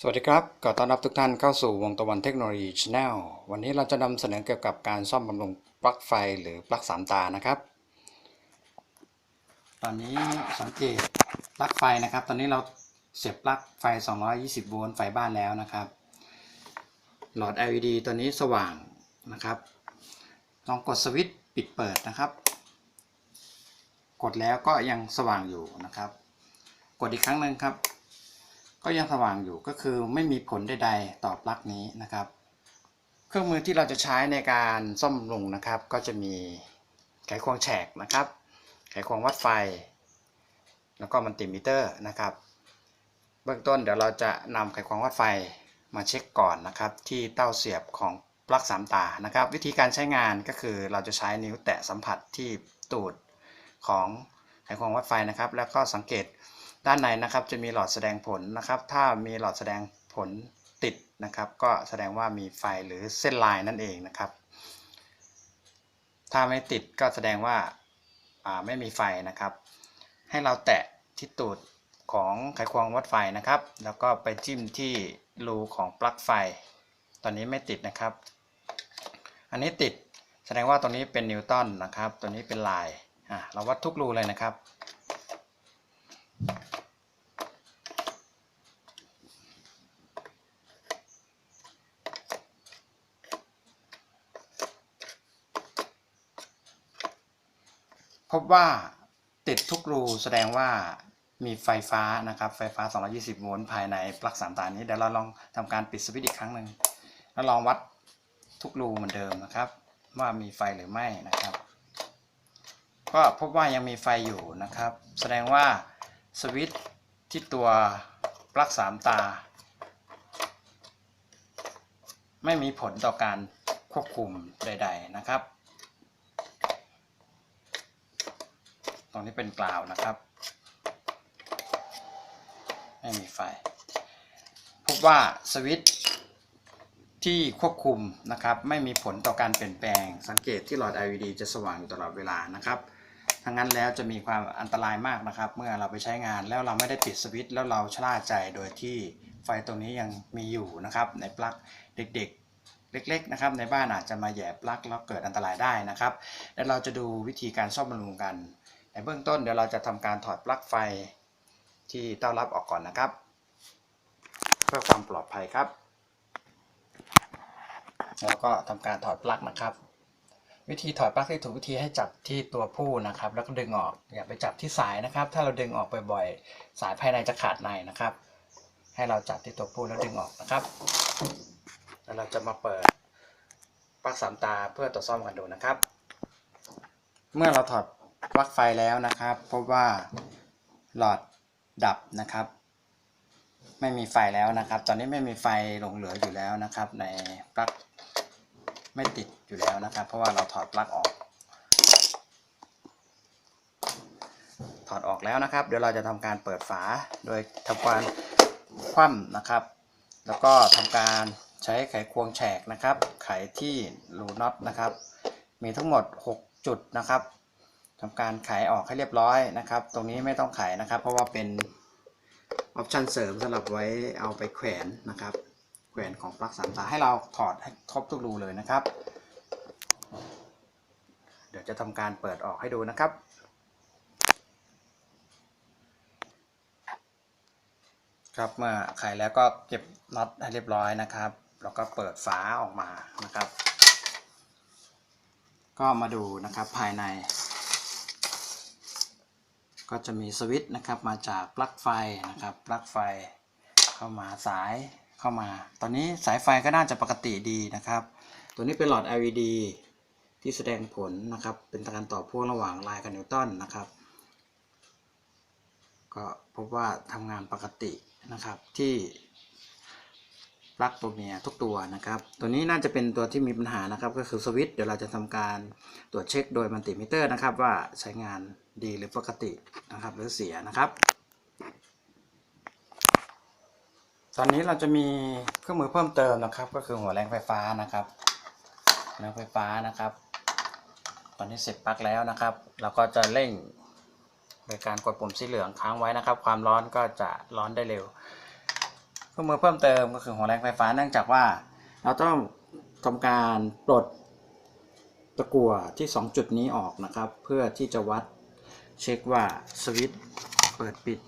สวัสดีครับขอต้อนรับทุกท่านเข้าสู่วงตะวันเทคโนโลยี Channel วันนี้เราจะนำเสนอเกี่ยวกับการซ่อมบำรุงปลั๊กไฟหรือปลั๊กสามตานะครับ ตอนนี้สังเกตปลั๊กไฟนะครับ ตอนนี้เราเสียบปลั๊กไฟ 220 โวลต์ไฟบ้านแล้วนะครับ หลอด LED ตัวนี้สว่างนะครับ ลองกดสวิตช์ปิดเปิดนะครับ กดแล้วก็ยังสว่างอยู่นะครับ กดอีกครั้งหนึ่งครับ ก็ยังสว่างอยู่ก็คือไม่มีผลใดๆต่อปลั๊กนี้นะครับ เครื่องมือที่เราจะใช้ในการซ่อมบำรุงนะครับ ก็จะมีไขควงแฉกนะครับ ไขควงวัดไฟ แล้วก็มัลติมิเตอร์นะครับ เบื้องต้นเดี๋ยวเราจะนำไขควงวัดไฟมาเช็คก่อนนะครับ ที่เต้าเสียบของปลั๊กสามตานะครับ วิธีการใช้งานก็คือเราจะใช้นิ้วแตะสัมผัสที่ตูดของไขควงวัดไฟนะครับ แล้วก็สังเกต ด้านในนะครับจะมีหลอดแสดงผลนะครับ ถ้ามีหลอดแสดงผลติดนะครับ ก็แสดงว่ามีไฟหรือเส้นลายนั่นเองนะครับ ถ้าไม่ติดก็แสดงว่าาไม่มีไฟนะครับ ให้เราแตะที่ตูดของไขควงวัดไฟนะครับ แล้วก็ไปจิ้มที่รูของปลั๊กไฟ ตอนนี้ไม่ติดนะครับ อันนี้ติดแสดงว่าตรงนี้เป็นนิวตันนะครับ ตัวนี้เป็นลาย อะ เราวัดทุกรูเลยนะครับ พบว่าติดทุกรูแสดงว่ามีไฟฟ้านะครับไฟฟ้า 220 โวลต์ภายในปลั๊กสามตานี้เดี๋ยวเราลองทำการปิดสวิตช์อีกครั้งหนึ่งแล้วลองวัดทุกรูเหมือนเดิมนะครับ ว่ามีไฟหรือไม่นะครับ ก็พบว่ายังมีไฟอยู่นะครับ แสดงว่าสวิตช์ที่ตัวปลั๊กสามตา ไม่มีผลต่อการควบคุมใด ๆนะครับ ตรงนี้เป็นกล่าวนะครับ ไม่มีไฟ พบว่าสวิตที่ควบคุมนะครับ ไม่มีผลต่อการเปลี่ยนแปลง สังเกตที่หลอด LED จะสว่างอยู่ตลอดเวลานะครับทั้งนั้นแล้วจะมีความอันตรายมากนะครับ เมื่อเราไปใช้งานแล้วเราไม่ได้ปิดสวิตช์แล้วเราชะล่าใจโดยที่ไฟตรงนี้ยังมีอยู่นะครับ ในปลั๊กเด็กๆ เล็ก ๆ นะครับ ในบ้านอาจจะมาแหย่ปลั๊กแล้วเกิดอันตรายได้นะครับ แล้วเราจะดูวิธีการซ่อมบำรุงกัน เบื้องต้นเดี๋ยวเราจะทำการถอดปลั๊กไฟที่เต้ารับออกก่อนนะครับ เพื่อความปลอดภัยครับ แล้วก็ทำการถอดปลั๊กนะครับ วิธีถอดปลั๊กที่ถูกวิธีให้จับที่ตัวผู้นะครับ แล้วก็ดึงออกอย่าไปจับที่สายนะครับ ถ้าเราดึงออกบ่อยๆสายภายในจะขาดในนะครับ ให้เราจับที่ตัวผู้แล้วดึงออกนะครับ แล้วเราจะมาเปิดปลั๊กสามตาเพื่อตรวจซ่อมกันดูนะครับ เมื่อเราถอด ปลั๊กไฟแล้วนะครับพบว่าหลอดดับนะครับ ไม่มีไฟแล้วนะครับ ตอนนี้ไม่มีไฟหลงเหลืออยู่แล้วนะครับ ในปลั๊กไม่ติดอยู่แล้วนะครับ เพราะว่าเราถอดปลั๊กออก ถอดออกแล้วนะครับ เดี๋ยวเราจะทำการเปิดฝาโดยทำการคว่ำนะครับ แล้วก็ทำการใช้ไขควงแฉกนะครับ ไขที่รูน็อตนะครับ มีทั้งหมด 6 จุดนะครับ ทำการไขออกให้เรียบร้อยนะครับ ตรงนี้ไม่ต้องไขนะครับ เพราะว่าเป็นออปชันเสริมสำหรับไว้เอาไปแขวนนะครับ แขวนของปลั๊กสามตาให้เราถอดให้ครบทุกรูเลยนะครับ เดี๋ยวจะทำการเปิดออกให้ดูนะครับครับเมื่อไขแล้วก็เก็บน็อตให้เรียบร้อยนะครับ แล้วก็เปิดฝาออกมานะครับ ก็มาดูนะครับภายใน ก็จะมีสวิตช์นะครับมาจากปลั๊กไฟนะครับปลั๊กไฟเข้ามาสายเข้ามา ตอนนี้สายไฟก็น่าจะปกติดีนะครับ ตัวนี้เป็นหลอด LED ที่แสดงผลนะครับ เป็นการต่อพ่วงระหว่างลายกับนิวตันนะครับ ก็พบว่าทำงานปกตินะครับที่ ปลั๊กตัวเมียทุกตัวนะครับ ตัวนี้น่าจะเป็นตัวที่มีปัญหานะครับ ก็คือสวิตช์เดี๋ยวเราจะทำการตรวจเช็คโดยมัลติมิเตอร์นะครับ ว่าใช้งานดีหรือปกตินะครับ หรือเสียนะครับ ตอนนี้เราจะมีเครื่องมือเพิ่มเติมนะครับ ก็คือหัวแรงไฟฟ้านะครับแรงไฟฟ้านะครับ ตอนนี้เสร็จปลั๊กแล้วนะครับ เราก็จะเร่งโดยการกดปุ่มสีเหลืองค้างไว้นะครับ ความร้อนก็จะร้อนได้เร็ว ครื่องมือเพิ่มเติมก็คือหัวแรงไฟฟ้าเนื่องจากว่า เราต้องทำการปลดตะกั่วที่ 2 จุดนี้ออกนะครับ เพื่อที่จะวัดเช็คว่าสวิตช์เปิดปิด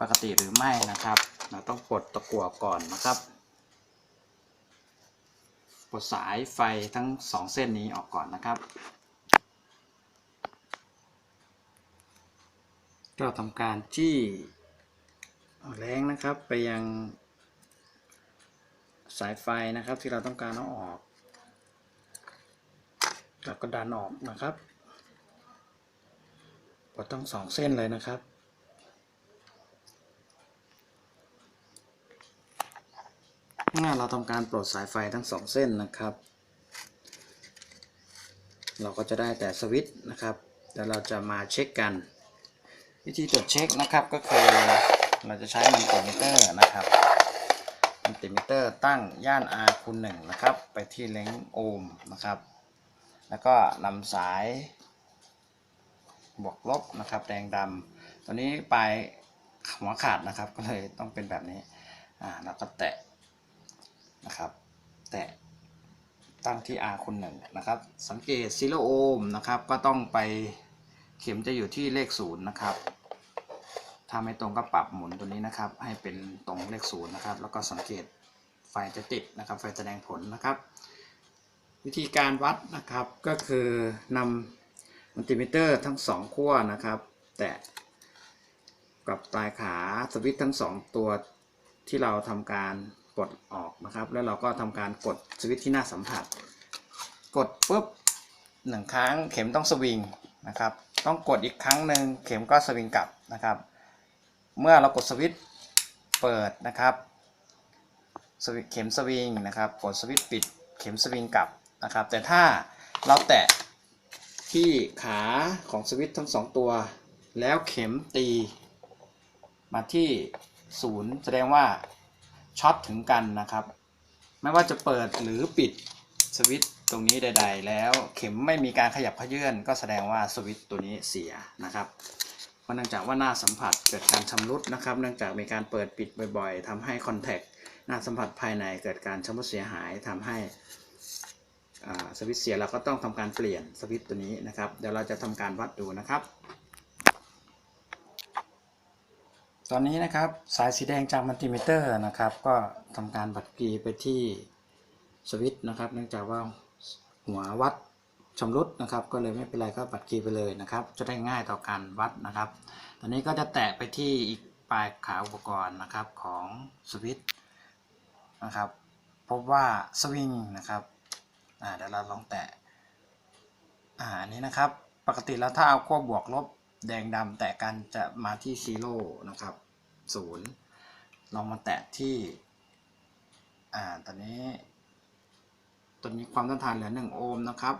ปกติหรือไม่นะครับ เราต้องปลดตะกั่วก่อนนะครับปลดสายไฟทั้ง 2 เส้นนี้ออกก่อนนะครับ ก็ทำการจี้ แรงนะครับไปยังสายไฟนะครับที่เราต้องการเอาออกแล้วก็ดันออกนะครับปลดทั้งสองเส้นเลยนะครับ เมื่อเราทำการปลดสายไฟทั้งสองเส้นนะครับ เราก็จะได้แต่สวิตช์นะครับ เดี๋ยวเราจะมาเช็คกัน วิธีตรวจเช็คนะครับก็คือ เราจะใช้มัลติมิเตอร์นะครับมัลติมิเตอร์ตั้งย่าน R คูณ1นะครับ ไปที่เล้งโอห์มนะครับ แล้วก็นำสายบวกลบนะครับ แดงดำตัวนี้ปลายหัวขาดนะครับ ก็เลยต้องเป็นแบบนี้อ่าแล้วก็แตะนะครับ แตะตั้งที่ R คูณ1นะครับ สังเกตซิโลโอห์มนะครับ ก็ต้องไปเข็มจะอยู่ที่เลขศูนย์นะครับ ถ้าไม่ตรงก็ปรับหมุนตัวนี้นะครับ ให้เป็นตรงเลขศูนย์นะครับ แล้วก็สังเกตไฟจะติดนะครับ ไฟแสดงผลนะครับ วิธีการวัดนะครับก็คือนำมัลติมิเตอร์ทั้งสองขั้วนะครับ แตะกับปลายขาสวิตช์ทั้งสองตัวที่เราทำการกดออกนะครับ แล้วเราก็ทำการกดสวิตช์ที่หน้าสัมผัส กดปุ๊บหนึ่งครั้งเข็มต้องสวิงนะครับ ต้องกดอีกครั้งหนึ่งเข็มก็สวิงกลับนะครับ เมื่อเรากดสวิตช์เปิดนะครับสวิตเข็มสวิงนะครับ กดสวิตช์ปิดเข็มสวิงกลับนะครับ แต่ถ้าเราแตะที่ขาของสวิตช์ทั้งสองตัว แล้วเข็มตีมาที่ศูนย์แสดงว่าช็อตถึงกันนะครับ ไม่ว่าจะเปิดหรือปิดสวิตช์ตรงนี้ใด ๆ แล้วเข็มไม่มีการขยับขยื่นก็แสดงว่าสวิตช์ตัวนี้เสียนะครับ เนื่องจากว่าหน้าสัมผัสเกิดการชำรุดนะครับ เนื่องจากมีการเปิดปิดบ่อยๆทำให้คอนแทคหน้าสัมผัสภายในเกิดการชำรุดเสียหายทำให้สวิตช์เสียเราก็ต้องทำการเปลี่ยนสวิตช์ตัวนี้นะครับ เดี๋ยวเราจะทำการวัดดูนะครับ ตอนนี้นะครับสายสีแดงจากมัลติมิเตอร์นะครับ ก็ทำการบัดกรีไปที่สวิตช์นะครับ เนื่องจากว่าหัววัด ชำรุดนะครับ ก็เลยไม่เป็นไรก็บัดกีไปเลยนะครับ จะได้ง่ายต่อการวัดนะครับ ตอนนี้ก็จะแตะไปที่อีกปลายขาอุปกรณ์นะครับของสวิตช์นะครับ พบว่าสวิงนะครับเดี๋ยวเราลองแตะอ่าอันนี้นะครับ ปกติแล้วถ้าเอาขั้วบวกลบแดงดำแตะกันจะมาที่ซีโร่นะครับศูนย์ลองมาแตะที่อ่าตอนนี้ตัวนี้ความต้านทานเหลือ 1 โอห์มนะครับ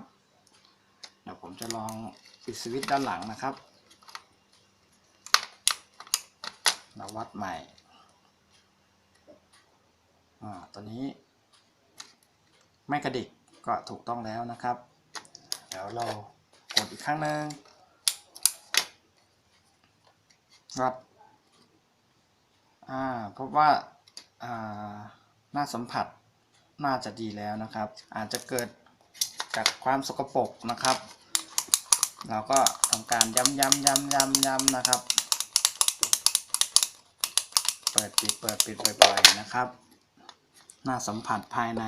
เดี๋ยวผมจะลองปิดสวิตช์ด้านหลังนะครับเราวัดใหม่อ่าตัวนี้ ไม่กระดิกก็ถูกต้องแล้วนะครับ เดี๋ยวเรากดอีกครั้งหนึ่งวัดอ่าพบว่าอ่าหน้าสัมผัสน่าจะดีแล้วนะครับ อาจจะเกิด จากความสกปรกนะครับ เราก็ทำการย้ำย้ำย้ำย้ำย้ำนะครับ เปิดปิดเปิดปิดบ่อยๆนะครับ หน้าสัมผัสภายใน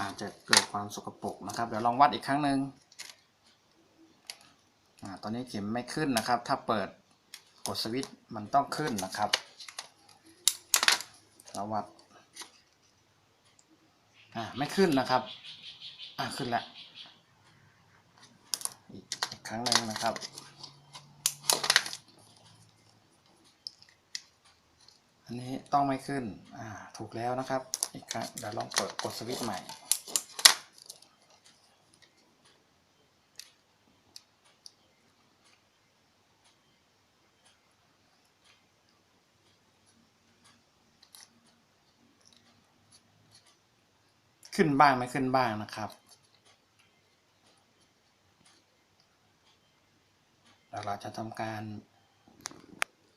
อาจจะเกิดความสกปรกนะครับ เดี๋ยวลองวัดอีกครั้งหนึ่งอตอนนี้เข็มไม่ขึ้นนะครับ ถ้าเปิดกดสวิตช์มันต้องขึ้นนะครับเราวัดอ่าไม่ขึ้นนะครับ อ่าขึ้นล้วอีกอีกครั้งหนึ่งนะครับ อันนี้ต้องไม่ขึ้น อ่า ถูกแล้วนะครับ อีกครั้งเดี๋ยวลองเปิดกดสวิตช์ใหม่ขึ้นบ้างไม่ขึ้นบ้างนะครับแล้ว เราจะทำการ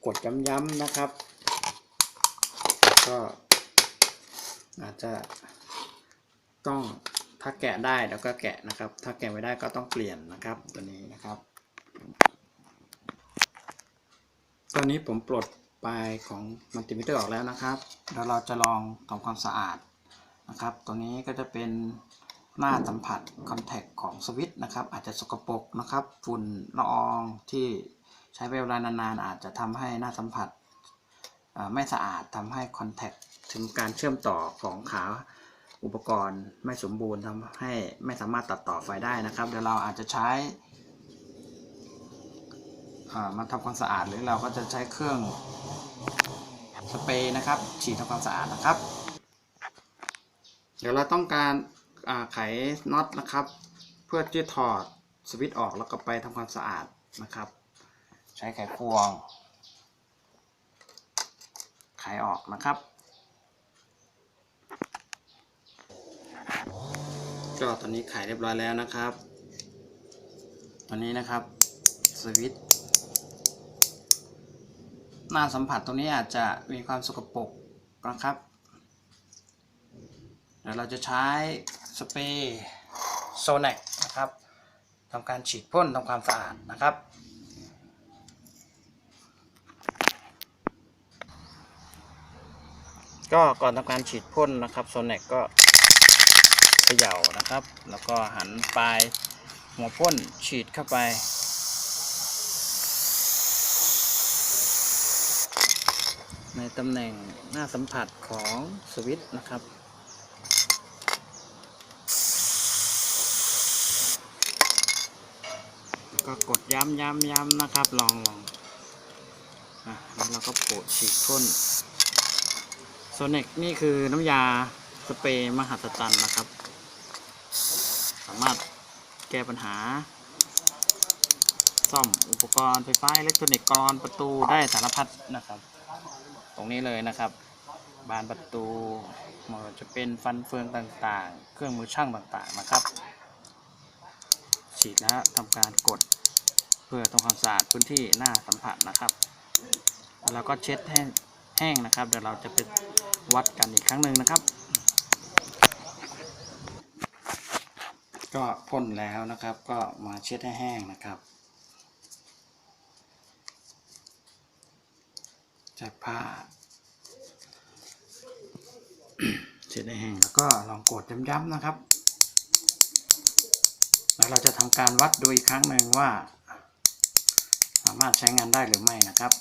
กดย้ำๆนะครับก็อาจจะต้องถ้าแกะได้แล้วก็แกะนะครับ ถ้าแกะไม่ได้ก็ต้องเปลี่ยนนะครับตัวนี้นะครับตอนนี้ผมปลดปลายของมัลติมิเตอร์ออกแล้วนะครับเดี๋ยวเราจะลองทำความสะอาดนะครับ ตัวนี้ก็จะเป็น หน้าสัมผัสคอนแทคของสวิตช์นะครับ อาจจะสกปรกนะครับ ฝุ่นละอองที่ใช้เวลานานๆ อาจจะทำให้หน้าสัมผัสไม่สะอาดทำให้คอนแทคถึงการเชื่อมต่อของขาอุปกรณ์ไม่สมบูรณ์ทำให้ไม่สามารถตัดต่อไฟได้นะครับ เดี๋ยวเราอาจจะใช้มาทำความสะอาดหรือเราก็จะใช้เครื่องสเปรย์นะครับฉีดทำความสะอาดนะครับ เดี๋ยวเราต้องการ ไขน็อตนะครับ เพื่อที่ถอดสวิตช์ออกแล้วก็ไปทำความสะอาดนะครับ ใช้ไขควง ไขออกนะครับก็ตอนนี้ไขเรียบร้อยแล้วนะครับ ตอนนี้นะครับสวิตช์หน้าสัมผัสตรงนี้อาจจะมีความสกปรกนะครับเดี๋ยวเราจะใช้ สเปรย์โซเน c นะครับทำการฉีดพ่นทำความสะอาดนะครับ ก็ก่อนทำการฉีดพ่นนะครับโซเน c ก็เขย่านะครับ แล้วก็หันปลายหัวพ่นฉีดเข้าไป ในตำแหน่งหน้าสัมผัสของสวิตช์นะครับ ก็กดย้ำย้ำย้ำนะครับ ลองลองอะแล้วเราก็โปะฉีดพ่นโซเนกนี่คือน้ำยาสเปรย์มหัศจรรย์นะครับ สามารถแก้ปัญหา ซ่อมอุปกรณ์ไฟฟ้าอิเล็กทรอนิกส์กรอนประตูได้สารพัดนะครับ ตรงนี้เลยนะครับ บานประตูมันจะเป็นฟันเฟืองต่างๆ เครื่องมือช่างต่างๆนะครับ ฉีดแล้วทำการกด เพื่อทำความสะอาดพื้นที่หน้าสัมผัสนะครับแล้วก็เช็ดให้แห้งนะครับ เดี๋ยวเราจะไปวัดกันอีกครั้งหนึ่งนะครับ ก็พ่นแล้วนะครับ ก็มาเช็ดให้แห้งนะครับจากผ้าเช็ดให้แห้งแล้วก็ลองกดย้ำๆนะครับ แล้วเราจะทำการวัดดูอีกครั้งหนึ่งว่า สามารถใช้งานได้หรือไม่นะครับ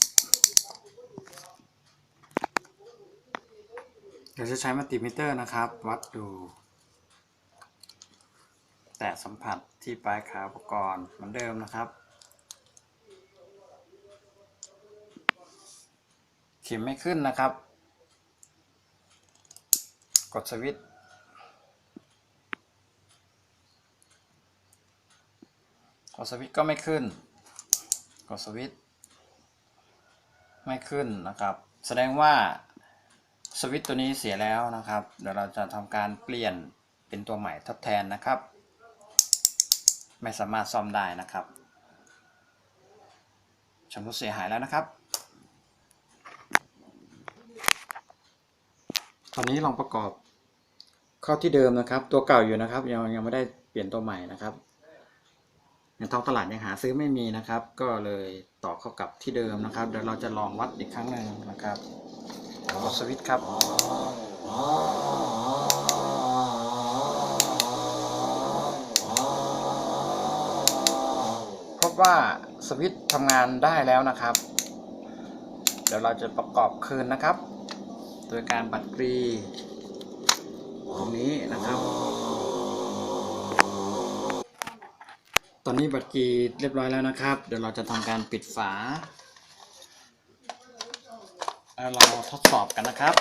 เราจะใช้มัลติมิเตอร์นะครับ วัดดู แตะสัมผัสที่ปลายขาอุปกรณ์เหมือนเดิมนะครับ เข็มไม่ขึ้นนะครับ กดสวิตช์กดสวิตช์ก็ไม่ขึ้น กดสวิตช์ไม่ขึ้นนะครับ แสดงว่าสวิตช์ตัวนี้เสียแล้วนะครับ เดี๋ยวเราจะทำการเปลี่ยนเป็นตัวใหม่ทดแทนนะครับ ไม่สามารถซ่อมได้นะครับชำรุดเสียหายแล้วนะครับตอนนี้ลองประกอบเข้าที่เดิมนะครับ ตัวเก่าอยู่นะครับ ยังยังไม่ได้เปลี่ยนตัวใหม่นะครับ ในท้องตลาดยังหาซื้อไม่มีนะครับ ก็เลยต่อเข้ากับที่เดิมนะครับ เดี๋ยวเราจะลองวัดอีกครั้งหนึ่งนะครับกดสวิตช์ครับพบว่าสวิตช์ทำงานได้แล้วนะครับ เดี๋ยวเราจะประกอบคืนนะครับ โดยการบัดกรีตรงนี้นะครับ ตอนนี้บัดกรีเรียบร้อยแล้วนะครับ เดี๋ยวเราจะทำการปิดฝาแล้วเราทดสอบกันนะครับ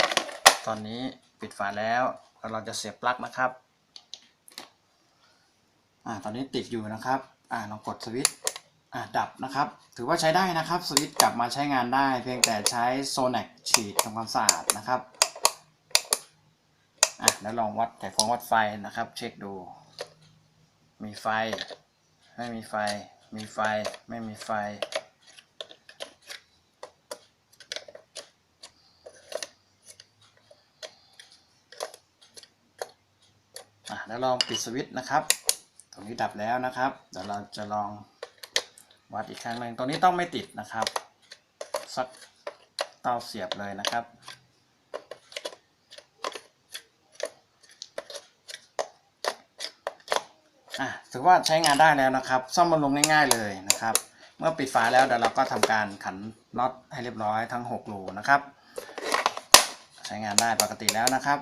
ตอนนี้ปิดฝาแล้วแล้วเราจะเสียบปลั๊กนะครับ อ่า ตอนนี้ติดอยู่นะครับ อ่าลองกดสวิตช์ อ่า ดับนะครับ ถือว่าใช้ได้นะครับ สวิตช์กลับมาใช้งานได้ เพียงแต่ใช้โซนักฉีดทำความสะอาดนะครับ อะ แล้วลองวัดไขควงวัดไฟนะครับ เช็คดู มีไฟ ไม่มีไฟ มีไฟ ไม่มีไฟ อะแล้วลองปิดสวิตช์นะครับ ตรงนี้ดับแล้วนะครับ เดี๋ยวเราจะลองวัดอีกครั้งหนึ่งตรงนี้ต้องไม่ติดนะครับ สักเตาเสียบเลยนะครับ อะถือว่าใช้งานได้แล้วนะครับ ซ่อมบำรุงง่ายๆเลยนะครับ เมื่อปิดฝาแล้วเดี๋ยวเราก็ทำการขันน็อตให้เรียบร้อยทั้ง6รูนะครับ ใช้งานได้ปกติแล้วนะครับ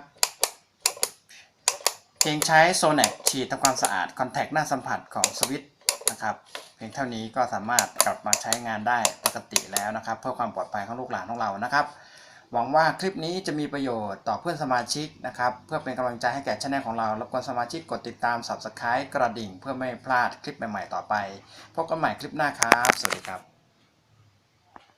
เพียงใช้โซ n น c ฉีดทำความสะอาดคอนแทคหน้าสัมผัสของสวิตช์นะครับเพียงเท่านี้ก็สามารถกลับมาใช้งานได้ปกติแล้วนะครับ เพื่อความปลอดภัยของลูกหลานของเรานะครับ หวังว่าคลิปนี้จะมีประโยชน์ต่อเพื่อนสมาชิกนะครับ เพื่อเป็นกำลังใจให้แก่ช่องของเรารบกวนสมาชิกกดติดตาม Subscribe กระดิ่ง เพื่อไม่พลาดคลิปใหม่ๆต่อไป พบกันใหม่คลิปหน้าครับ สวัสดีครับ